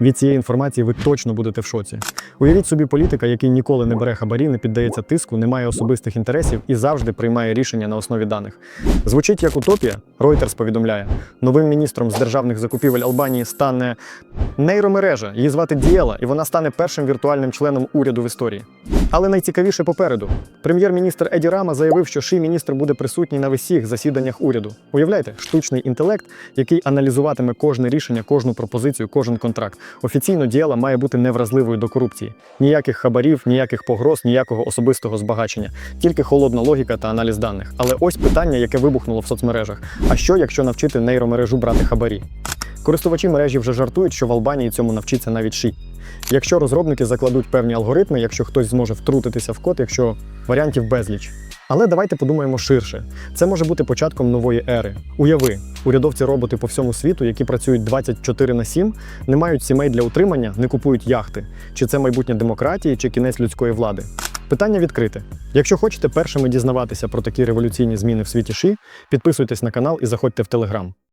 Від цієї інформації ви точно будете в шоці. Уявіть собі політика, який ніколи не бере хабарів, не піддається тиску, не має особистих інтересів і завжди приймає рішення на основі даних. Звучить як утопія. Reuters повідомляє, новим міністром з державних закупівель Албанії стане нейромережа. Її звати Дієла, і вона стане першим віртуальним членом уряду в історії. Але найцікавіше попереду. Прем'єр-міністр Еді Рама заявив, що ши міністр буде присутній на всіх засіданнях уряду. Уявляєте, штучний інтелект, який аналізуватиме кожне рішення, кожну пропозицію, кожен контракт. Офіційно діяла має бути невразливою до корупції. Ніяких хабарів, ніяких погроз, ніякого особистого збагачення, тільки холодна логіка та аналіз даних. Але ось питання, яке вибухнуло в соцмережах: а що, якщо навчити нейромережу брати хабарі? Користувачі мережі вже жартують, що в Албанії цьому навчиться навіть ши. Якщо розробники закладуть певні алгоритми, якщо хтось зможе втрутитися в код, якщо варіантів безліч. Але давайте подумаємо ширше. Це може бути початком нової ери. Уяви, урядовці роботи по всьому світу, які працюють 24 на 7, не мають сімей для утримання, не купують яхти. Чи це майбутнє демократії, чи кінець людської влади? Питання відкрите. Якщо хочете першими дізнаватися про такі революційні зміни в світі ши, підписуйтесь на канал і заходьте в Телеграм.